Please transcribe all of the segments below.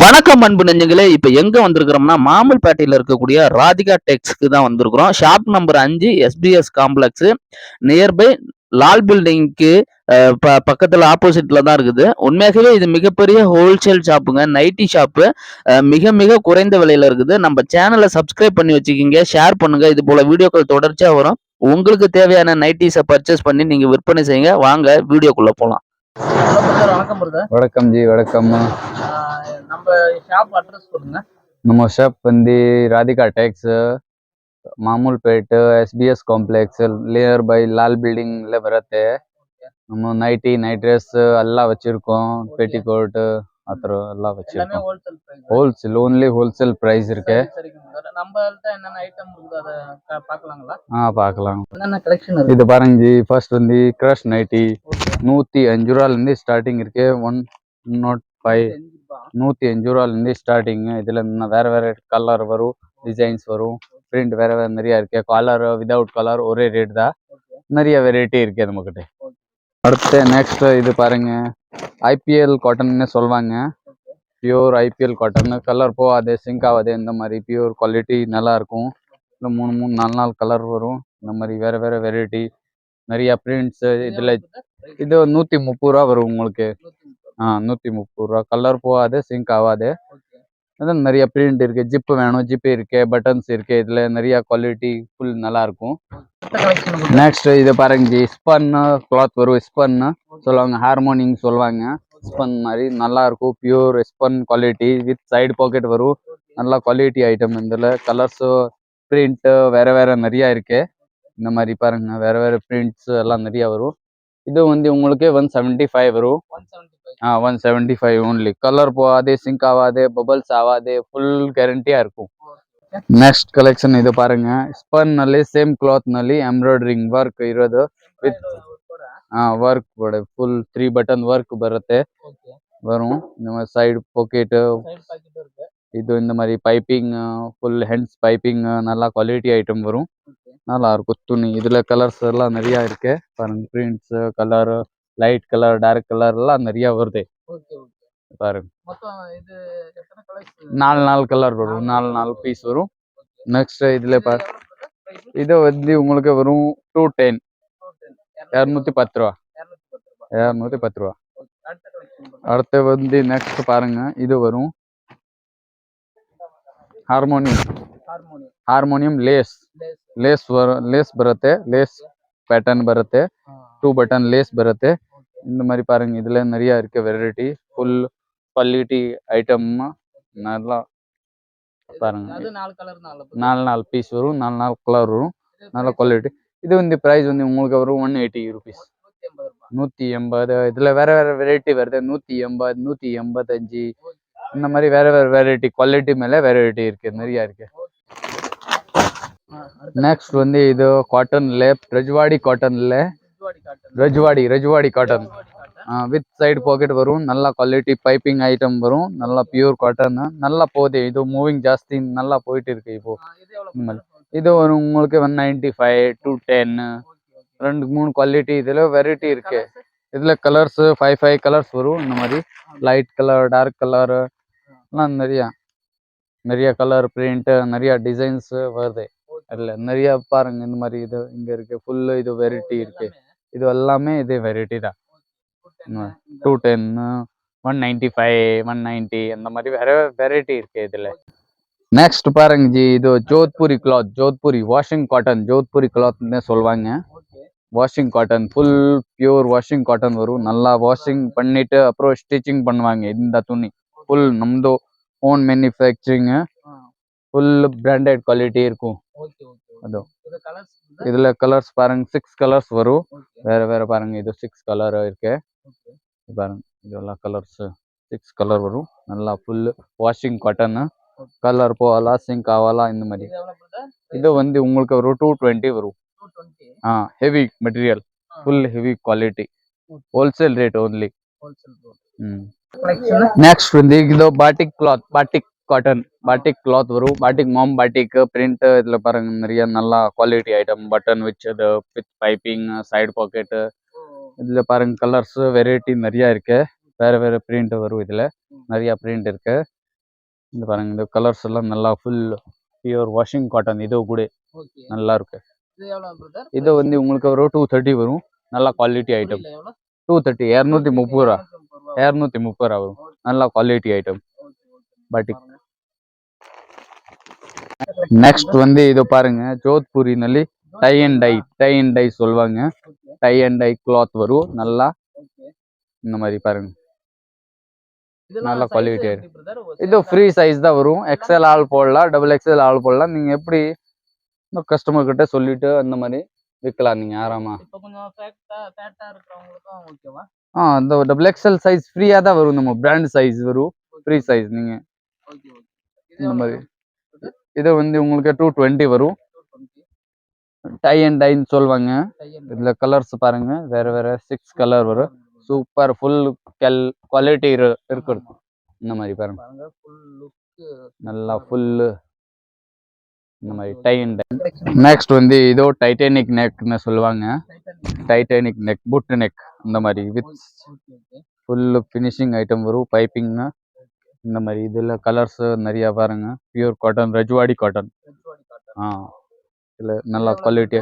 வணக்கம் அன்பு நெஞ்சங்களே இப்ப எங்க வந்திருக்கிறோம்னா மாமல்பேட்டையில இருக்கக்கூடிய ராதிகா டெக்ஸ்க்கு தான் வந்திருக்கிறோம். ஷாப் நம்பர் அஞ்சு எஸ்பிஎஸ் காம்ப்ளெக்ஸ் நியர்பை லால் பில்டிங்க்கு பக்கத்துல ஆப்போசிட்ல தான் இருக்குது. உண்மையாகவே இது மிகப்பெரிய ஹோல்சேல் ஷாப்புங்க நைட்டி ஷாப்பு மிக மிக குறைந்த விலையில இருக்குது. நம்ம சேனலை சப்ஸ்கிரைப் பண்ணி வச்சுக்கிங்க. ஷேர் பண்ணுங்க. இது போல வீடியோக்கள் தொடர்ச்சியா வரும். உங்களுக்கு தேவையான நைட்டிஸை பர்ச்சேஸ் பண்ணி நீங்க விற்பனை செய்யுங்க. வாங்க வீடியோக்குள்ள போலாம். வணக்கம் பிரதர் வணக்கம் ஜி வணக்கம். நம்ம ஷாப் அட்ரஸ் சொல்லுங்க ನಮ್ಮ ಶಾಪ್ ಬಂದು Radhika Tex Mamulpet S B S complex near by Lal building ಅಲ್ಲೇ ಬರುತ್ತೆ ನಮ್ಮ ನೈಟಿ ನೈಟ್ ಡ್ರೆಸ್ ಎಲ್ಲ வச்சிருக்கோம் பெட்டிகோட் ಆ ಥರ ಎಲ್ಲ எல்லாமே வச்சிருக்கோம் wholesale price wholesale only wholesale price இருக்கு சரிங்க brother. நம்மள்ட்ட என்னென்ன ஐட்டம் இருக்குது அதை கா- பார்க்கலாங்களா ஆ பார்க்கலாம் என்னென்ன கலெக்ஷன் இருக்கு இது பாருங்க ஜி ஃபர்ஸ்ட் வந்து கிரஷ் நைட்டி நூற்றி அஞ்சு ரூபாலேருந்து ஸ்டார்டிங் இருக்கு ஒன் நாட் ஃபைவ் நூற்றி அஞ்சு ரூபாலேருந்து ஸ்டார்டிங் இதில் வேறு வேறு கலர் வரும் டிசைன்ஸ் வரும். பிரிண்ட் வேறு வேறு நிறையா இருக்கு. கலர் விதவுட் கலர் ஒரே ரேட் தான். நிறைய வெரைட்டி இருக்கு நம்மக்கிட்ட அடுத்து நெக்ஸ்ட் இது பாருங்க. ஐபிஎல் காட்டன்னு சொல்லுவாங்க. பியூர் ஐபிஎல் காட்டன் கலர் போகாது சிங்க் ஆகாது இந்த மாதிரி. பியூர் குவாலிட்டி நல்லா இருக்கும். இல்லை மூணு மூணு நாலு நாலு கலர் வரும். இந்த மாதிரி வேறு வேறு வெரைட்டி நிறைய பிரிண்ட்ஸ் இதில் இது நூற்றி முப்பது ரூபா வரும் உங்களுக்கு. ஆ நூற்றி முப்பது ரூபா. கலர் போகாது சிங்க் ஆகாது. அதான் நிறைய பிரிண்ட் இருக்கு. ஜிப் வேணும் ஜிப் இருக்கு பட்டன்ஸ் இருக்கு இதுல நிறைய குவாலிட்டி ஃபுல் நல்லா இருக்கும் நெக்ஸ்ட் இது பாருங்க ஜி ஸ்பன் கிளாத் வரும். ஸ்பன் சொல்லுவாங்க ஹார்மோனிங் சொல்லுவாங்க. ஸ்பன் மாதிரி நல்லா இருக்கும் pure spun quality with side pocket வரும் நல்ல குவாலிட்டி ஐட்டம் இதில். கலர்ஸ் பிரிண்ட் வேற வேற நிறைய இருக்கு. இந்த மாதிரி பாருங்க வேற வேற பிரிண்ட்ஸ் எல்லாம் நிறைய வரும். இது வந்து உங்களுக்கு ஒன் செவன்ட்டி ஃபைவ் வரும் ஆ one seventy five only colour போகாது சிங்க் ஆகாது பபல்ஸ் ஆகாது ಫುಲ್ ಗ್ಯಾರಂಟಿಯಾ இருக்கும் ನೆಕ್ಸ್ಟ್ ಕಲೆಕ್ಷನ್ ಇದು ಪಾರಂಗ ಸ್ಪನ್ ನಲ್ಲಿ ಸೇಮ್ ಕ್ಲಾತ್ ನಲ್ಲಿ ಎಂಬ್ರಾಯ್ಡರಿಂಗ್ ವರ್ಕ್ ಇರೋದು with work full three button work ಬರುತ್ತೆ வரும் இந்த மாதிரி சைடு பாக்கெட் இது இந்த மாதிரி பைப்பிங் ஃபுல் ஹெண்ட்ஸ் பைப்பிங் நல்லா குவாலிட்டி ஐட்டம் வரும் நல்லாயிருக்கும் துணி இதில் கலர்ஸ் எல்லாம் நிறையா இருக்கு. பாருங்க prints colour light colour dark colour எல்லாம் நிறையா வருது. பாருங்க. நாலு நாலு கலர் வரும். நாலு நாலு பீஸ் வரும். நெக்ஸ்ட் இதில் பாரு. இது வந்து உங்களுக்கு வரும் டூ டென் இரநூத்தி பத்து ரூபா. இரநூத்தி பத்து ரூபா. அடுத்து வந்து நெக்ஸ்ட் பாருங்க. இது வரும். Harmonium harmonium lace lace lace ಬರ ಲೇಸ್ ಬರುತ್ತೆ ಲೇಸ್ ಪ್ಯಾಟರ್ನ್ ಬರುತ್ತೆ ಟೂ ಬಟನ್ ಲೇಸ್ ಬರುತ್ತೆ இந்த மாதிரி பாருங்க இதுல நிறைய இருக்கு வெரைட்டி ஃபுல் குவாலிட்டி ஐட்டம் நல்லா பாருங்க அது நாலு கலர் நாலு நாலு நாலு பீஸ் வரும் நாலு நாலு கலர் வரும் நல்ல குவாலிட்டி இது வந்து ப்ரைஸ் வந்து உங்களுக்கு வரும் ஒன் எயிட்டி ருபீஸ் நூத்தி எண்பது ரூபாய் நூற்றி எண்பது இதுல வேற வேற வெரைட்டி வருது நூற்றி எண்பது நூற்றி எண்பத்தஞ்சு இந்த மாதிரி வேற வேற வெரைட்டி குவாலிட்டி மேல வெரைட்டி இருக்கு நிறைய நெக்ஸ்ட் வந்து இது காட்டன்ல Rajwadi காட்டன்ல Rajwadi Rajwadi cotton with side pocket வரும் நல்ல குவாலிட்டி பைப்பிங் ஐட்டம் வரும் நல்லா பியூர் காட்டன் நல்லா போகுது இது மூவிங் ஜாஸ்தி நல்லா போயிட்டு இருக்கு இப்போ. இது வரும் உங்களுக்கு one ninety five two ten ரெண்டு மூணு குவாலிட்டி இதுல வெரைட்டி இருக்கு. இதுல கலர்ஸ் ஃபைவ் ஃபைவ் கலர்ஸ் வரும் இந்த மாதிரி. லைட் கலர் டார்க் கலர் எல்லாம் நிறைய. நிறைய கலர் பிரிண்ட் நிறைய டிசைன்ஸ் வருது. இல்லை நிறையா பாருங்க இந்த மாதிரி இது இங்க இருக்கு. ஃபுல்லு இது வெரைட்டி இருக்கு. இது எல்லாமே இதே வெரைட்டி தான். டூ டென்னு one ninety five one ninety அந்த மாதிரி வேற வெரைட்டி இருக்கு இதுல. நெக்ஸ்ட் பாருங்க ஜி இது Jodhpuri cloth Jodhpuri washing cotton Jodhpuri கிளாத்னே சொல்லுவாங்க washing cotton full pure washing cotton வரும். நல்லா வாஷிங் பண்ணிட்டு அப்புறம் ஸ்டிச்சிங் பண்ணுவாங்க இந்த துணி. Full நம்தோ own manufacturing full branded quality இருக்கும் ஓகே ஓகே அது. இது கலர்ஸ் இதுல கலர்ஸ் பாருங்க சிக்ஸ் கலர்ஸ் வரும் வேற வேற பாருங்க இது சிக்ஸ் கலர் இருக்கு இது பாருங்க இதெல்லாம் கலர்ஸ் சிக்ஸ் கலர் வரும் நல்லா ஃபுல் வாஷிங் காட்டன் கலர் போகலாம் சிங்க் ஆகலாம் இந்த மாதிரி இது எவ்வளவு brother? இது வந்து உங்களுக்கு ஒரு டூ டுவெண்ட்டி வரும் 220 ஆ heavy material full heavy quality wholesale rate only wholesale rate. Hmm collection next வந்து ಇದು batik cloth batik cotton batik cloth வரும். பாட்டிக் மாம் பாட்டிக் பிரிண்ட் இதுல பாருங்க நிறைய நல்லா குவாலிட்டி ஐட்டம் பட்டன் வச்சது வித் பைப்பிங் சைடு பாக்கெட் இதுல பாருங்க கலர்ஸ் வெரைட்டி நிறைய இருக்கு. வேற வேற பிரிண்ட் வரும் இதுல. நிறைய பிரிண்ட் இருக்கு. இந்த பாருங்க இந்த கலர்ஸ் எல்லாம் நல்லா ஃபுல் பியூர் வாஷிங் காட்டன் இது கூட நல்லா இருக்கு. இது வந்து உங்களுக்கு வரும் டூ தேர்ட்டி வரும். நல்ல குவாலிட்டி ஐட்டம் டூ தேர்ட்டி இரநூத்தி முப்பது ரூபா. இரநூத்தி முப்பது ரூபா வரும். நல்ல குவாலிட்டி ஐட்டம் பாட்டிக் நெக்ஸ்ட் வந்து ಇದು பாருங்க. ಜೋಧ್ಪುರಿನಲ್ಲಿ tie and tie tie and tie சொல்லுவாங்க டை அண்ட் டை கிளாத் வரும். நல்லா இந்த மாதிரி பாருங்க. நல்ல குவாலிட்டி இது ஃப்ரீ சைஸ் தான் வரும். எக்ஸ்எல் ஆள் போடலாம். டபுள் எக்ஸ்எல் ஆள் போடலாம். நீங்க எப்படி இந்த கஸ்டமர் கிட்ட சொல்லிட்டு அந்த மாதிரி விற்கலாம் நீங்க ஆறாமா. ஆ இந்த டபுள் எக்ஸ்எல் சைஸ் ஃப்ரீயா தான் வரும். நம்ம பிராண்ட் சைஸ் வரும். ஃப்ரீ சைஸ் நீங்க. இந்த மாதிரி. இது வந்து உங்களுக்கு டூ டுவெண்ட்டி வரும். டை அண்ட் டைன்னு சொல்லுவாங்க. இதுல கலர்ஸ் பாருங்க. வேற வேற சிக்ஸ் கலர் வரும். சூப்பர் ஃபுல் கெல் குவாலிட்டி இருக்கிறது. இந்த மாதிரி பாருங்க. நல்லா ஃபுல்லு இந்த மாதிரி டை அண்ட் நெக்ஸ்ட் வந்து இதோ டைட்டானிக் நெக்னு சொல்லுவாங்க. டைட்டானிக் நெக் புட் நெக் இந்த மாதிரி with okay okay full finishing item வரும். பைப்பிங்னா இந்த மாதிரி இதில் கலர்ஸ் நிறையா பாருங்க. பியூர் காட்டன் ரஜ்வாடி காட்டன் ஆ இதில் நல்லா குவாலிட்டி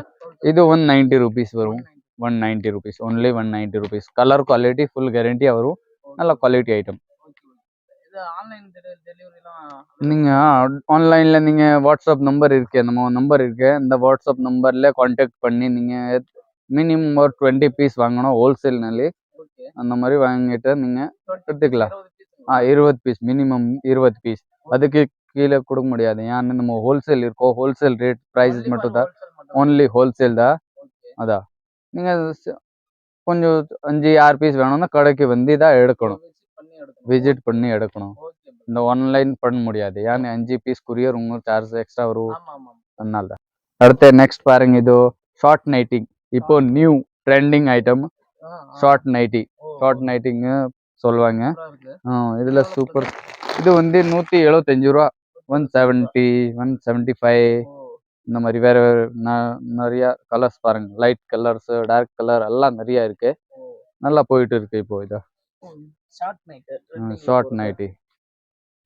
இது ஒன் நைன்ட்டி ருபீஸ் வரும். One ninety rupees only one ninety rupees colour quality full கேரண்டியாக வரும். நல்ல குவாலிட்டி ஐட்டம் நீங்கள் ஆன்லைனில் நீங்கள் வாட்ஸ்அப் நம்பர் இருக்கு நம்ம நம்பர் இருக்கு இந்த வாட்ஸ்அப் நம்பரில் காண்டாக்ட் பண்ணி நீங்கள் மினிமம் ஒரு டுவெண்ட்டி பீஸ் வாங்கணும் ஹோல்சேல்னாலே அந்த மாதிரி வாங்கிட்டு நீங்கள் எடுத்துக்கலாம். இருபது பீஸ் மினிமம் இருபது பீஸ் அதுக்கு கீழே கொடுக்க முடியாது. ஏன்னா நம்ம ஹோல்சேல் இருக்கோம் ஹோல்சேல் ரேட் ப்ரைஸ் மட்டும் தான். ஓன்லி ஹோல்சேல் தான் அதான் நீங்கள் கொஞ்சம் அஞ்சு ஆறு பீஸ் வேணும்னா கடைக்கு வந்து தான் எடுக்கணும். விசிட் பண்ணி எடுக்கணும். இந்த ஆன்லைன் பண்ண முடியாது. ஏன்னா அஞ்சு பீஸ் குரியர் உங்களுக்கு சார்ஜ் எக்ஸ்ட்ரா வரும். அதனால தான் அடுத்து நெக்ஸ்ட் பாருங்க இது ஷார்ட் நைட்டிங் இப்போ new trending item short nighty short nighting சொல்லுவாங்க ஆ, இதுல சூப்பர் இது வந்து நூத்தி எழுபத்தஞ்சு ரூபா one seventy one seventy five இந்த மாதிரி வேற வேற ந- நிறைய கலர்ஸ் பாருங்க லைட் கலர்ஸ் டார்க் கலர் எல்லாம் நிறைய இருக்கு நல்லா போயிட்டு இருக்கு இப்போ இது ஷார்ட் நைட் ஷார்ட் நைட்டி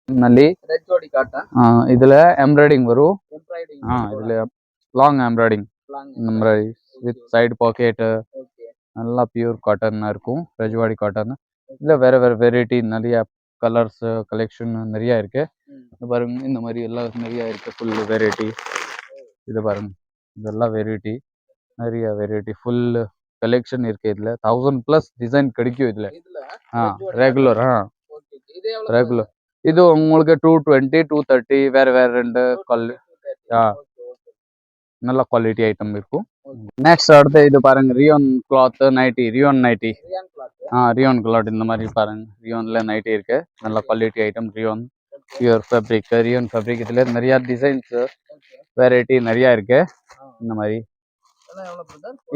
ನಲ್ಲಿ ரெட் ஜோடி காட்டா ಆ, இதுல எம்ப்ராய்டிங் வரும் எம்ப்ராய்டிங் ஆ இதுல long embroidering embroidering with side pocket okay நல்லா பியூர் காட்டன் இருக்கும் ரஜ்வாடி காட்டன் இதுல வேற வேற வெரைட்டி நிறைய கலர்ஸ் கலெக்ஷன் நிறைய இருக்கு. பாருங்க இந்த மாதிரி எல்லாம் நிறைய இருக்கு. ஃபுல் வெரைட்டி இது பாருங்க இதெல்லாம் வெரைட்டி நிறைய வெரைட்டி ஃபுல் கலெக்ஷன் இருக்கு இதுல. தௌசண்ட் பிளஸ் டிசைன் கிடைக்கும் இதுல. ஆ ரெகுலர் ஆ. ரெகுலர் இது உங்களுக்கு டூ டுவெண்ட்டி டூ தேர்ட்டி வேற வேற ரெண்டு கல் ஆ. நல்ல குவாலிட்டி ஐட்டம் இருக்கும். நெக்ஸ்ட் அடுத்து இது பாருங்க rayon cloth nighty rayon nighty ஆ ரியோன் கிளாத் இந்த மாதிரி பாருங்க ரியோன்ல நைட்டி இருக்கு. நல்ல quality item rayon pure fabric rayon fabric இதுல நிறைய டிசைன்ஸ் வெரைட்டி நிறைய இருக்கு. இந்த மாதிரி.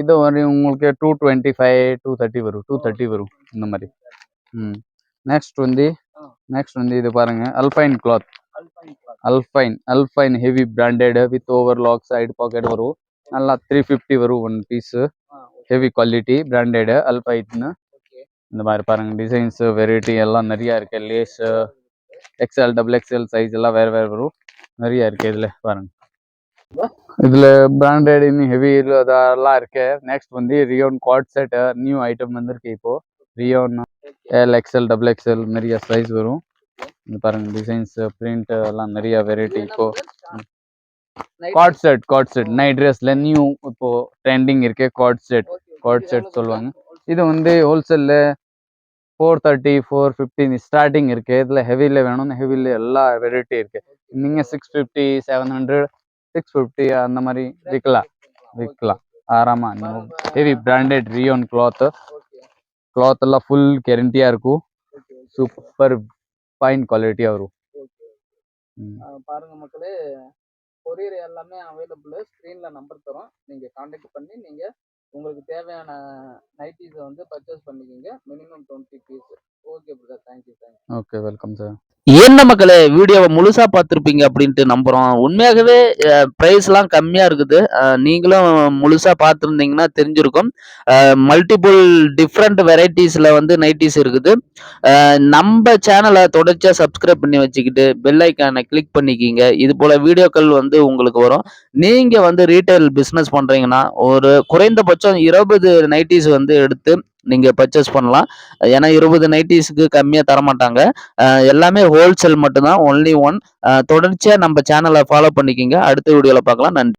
இது ஒரு உங்களுக்கு two twenty five two thirty வரும் டூ தேர்ட்டி வரும் இந்த மாதிரி. ம். நெக்ஸ்ட் வந்து நெக்ஸ்ட் வந்து இது பாருங்க alpine cloth alpine cloth alpine alpine heavy branded with overlock side pocket வரும் நல்லா த்ரீ ஃபிஃப்டி வரும் one piece heavy quality branded அல்பைட்னு okay இந்த மாதிரி பாருங்க டிசைன்ஸ் வெரைட்டி எல்லாம் நிறைய இருக்கு. Lace XL double XL size எல்லாம் வேற வேற வரும். நிறைய இருக்கு இதுல பாருங்க. இதுல பிராண்டட் இன்னும் ஹெவி அதெல்லாம் இருக்கு. நெக்ஸ்ட் வந்து rayon co-ord set new item வந்திருக்கு இப்போ. Rayon L XL double XL நிறைய சைஸ் வரும். பாருங்க டிசைன்ஸ் பிரிண்ட் எல்லாம் நிறைய வெரைட்டி இப்போ co-ord set co-ord set night ட்ரெஸ்ல நியூ இப்போ ட்ரெண்டிங் இருக்கு காட் செட் காட் செட் சொல்லுவாங்க? இது வந்து ஹோல்சேல்ல ஃபோர் தேர்ட்டி ஃபோர் ஃபிஃப்டின் ஸ்டார்டிங் இருக்கு. இதுல ஹெவில வேணும்னு ஹெவில எல்லா வெரைட்டி இருக்கு. நீங்க six fifty seven hundred six fifty அந்த மாதிரி விற்கலாம் விற்கலாம் ஆறாமா? Heavy branded rayon cloth cloth எல்லாம் ஃபுல் கேரண்டியா இருக்கும். சூப்பர் ஃபைன் குவாலிட்டியா வரும். பாருங்க மக்களே. கொரியர் எல்லாமே அவைலபிள் ஸ்க்ரீன்ல நம்பர் தரோம். நீங்க காண்டாக்ட் பண்ணி நீங்க உங்களுக்கு தேவையான நைட்டிஸை வந்து பர்ச்சேஸ் பண்ணிக்கோங்க. Minimum twenty piece okay brother thank you okay welcome sir என்ன மக்களே வீடியோவை முழுசா பார்த்துருப்பீங்க அப்படின்ட்டு நம்புறோம். உண்மையாகவே ப்ரைஸ்லாம் கம்மியா இருக்குது. நீங்களும் முழுசா பார்த்துருந்தீங்கன்னா தெரிஞ்சிருக்கும். மல்டிபிள் டிஃப்ரெண்ட் வெரைட்டிஸ்ல வந்து நைட்டிஸ் இருக்குது. நம்ம சேனலை தொடர்ச்சியா சப்ஸ்கிரைப் பண்ணி வச்சுக்கிட்டு பெல் ஐக்கானை கிளிக் பண்ணிக்கிங்க. இது போல வீடியோக்கள் வந்து உங்களுக்கு வரும். நீங்க வந்து ரீட்டைல் பிஸ்னஸ் பண்றீங்கன்னா ஒரு குறைந்தபட்சம் இருபது நைட்டிஸ் வந்து எடுத்து நீங்க பர்ச்சேஸ் பண்ணலாம். ஏன்னா இருபது நைட்டிஸ்க்கு கம்மியா தரமாட்டாங்க. எல்லாமே ஹோல்சேல் மட்டும்தான். ஒன்லி ஒன் தொடர்ச்சியா நம்ம சேனலை ஃபாலோ பண்ணிக்கிங்க. அடுத்த வீடியோவில் பார்க்கலாம். நன்றி.